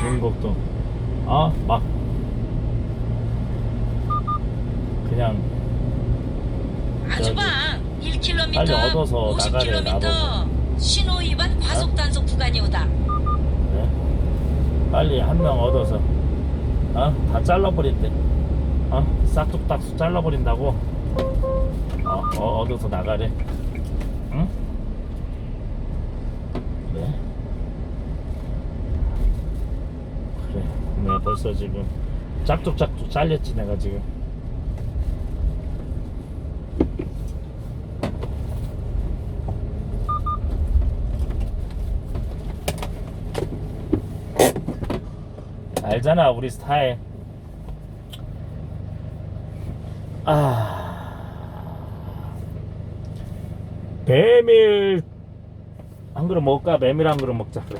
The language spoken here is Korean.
중국도 어막 그냥 아주방 1km 빨리 얻어서 나가래, 50km 신호 위반 과속 단속 구간이 오다. 그래? 빨리 한 명 얻어서 어? 다 잘라버린대 어? 싹둑닥 잘라버린다고 어, 어, 얻어서 나가래 응? 그래 내가 벌써 지금 짝뚝짝뚝 잘렸지 내가 지금. 알잖아 우리 스타일. 아. 배밀 한 그릇 먹을까? 메밀 한 그릇 먹자. 그래